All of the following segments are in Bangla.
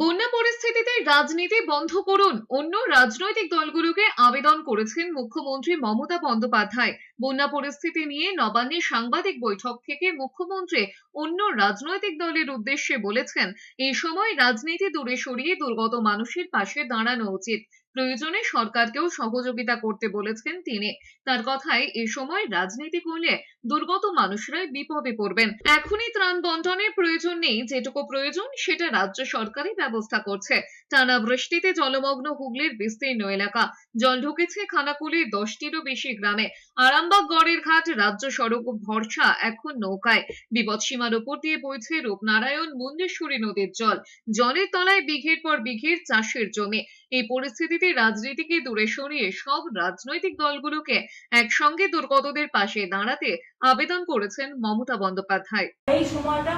বন্যা পরিস্থিতিতে রাজনীতি বন্ধ করুন। অন্য রাজনৈতিক দলগুলোকে আবেদন করেছেন মুখ্যমন্ত্রী মমতা বন্দ্যোপাধ্যায়। বন্যা পরিস্থিতি নিয়ে নবান্নে সাংবাদিক বৈঠক থেকে মুখ্যমন্ত্রী অন্য রাজনৈতিক দলের উদ্দেশ্যে বলেছেন, এই সময় রাজনীতি দূরে সরিয়ে দুর্গত মানুষের পাশে দাঁড়ানো উচিত। প্রয়োজনে সরকারকেও সহযোগিতা করতে বলেছেন তিনি। তার কথায়, এ সময় রাজনীতি করলে দুর্গত মানুষরাই বিপদে পড়বেন। এখনই ত্রাণ বন্টনের প্রয়োজন নেই, যেটুকু প্রয়োজন সেটা রাজ্য সরকারই ব্যবস্থা করছে। টানা বৃষ্টিতে জলমগ্ন হুগলির বিস্তীর্ণ এলাকা। জল ঢুকেছে খানাকুলির দশটিরও বেশি গ্রামে। আরামবাগ গড়ের ঘাট রাজ্য সড়ক ভরসা এখন নৌকায়। বিপদসীমার উপর দিয়ে বইছে রূপনারায়ণ মুন্দেশ্বরী নদীর জল। জলের তলায় বিঘের পর বিঘের চাষের জমি। এই পরিস্থিতিতে রাজনীতিকে দূরে সরিয়ে সব রাজনৈতিক দলগুলোকে একসঙ্গে দুর্গতদের পাশে দাঁড়াতে আবেদন করেছেন মমতা বন্দ্যোপাধ্যায়। এই সময়টা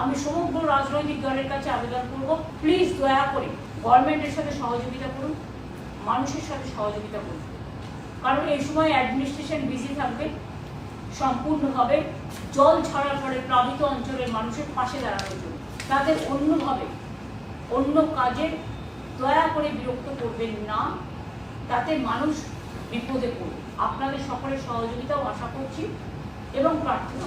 আমি সমগ্র রাজনৈতিক দলের কাছে আবেদন করব। প্লিজ দয়া করে গভর্নমেন্টের সাথে সহযোগিতা করুন, মানুষের সাথে সহযোগিতা করুন। কারণ এই সময় অ্যাডমিনিস্ট্রেশন বিজি থাকবে সম্পূর্ণভাবে জল ছাড়ার পরে প্লাবিত অঞ্চলের মানুষের পাশে দাঁড়ানোর জন্য। তাদের অন্যভাবে, অন্য কাজে দয়া করে বিরক্ত করবেন না, তাতে মানুষ বিপদে পড়বে। আপনাদের সকলের সহযোগিতাও আশা করছি এবং প্রার্থনা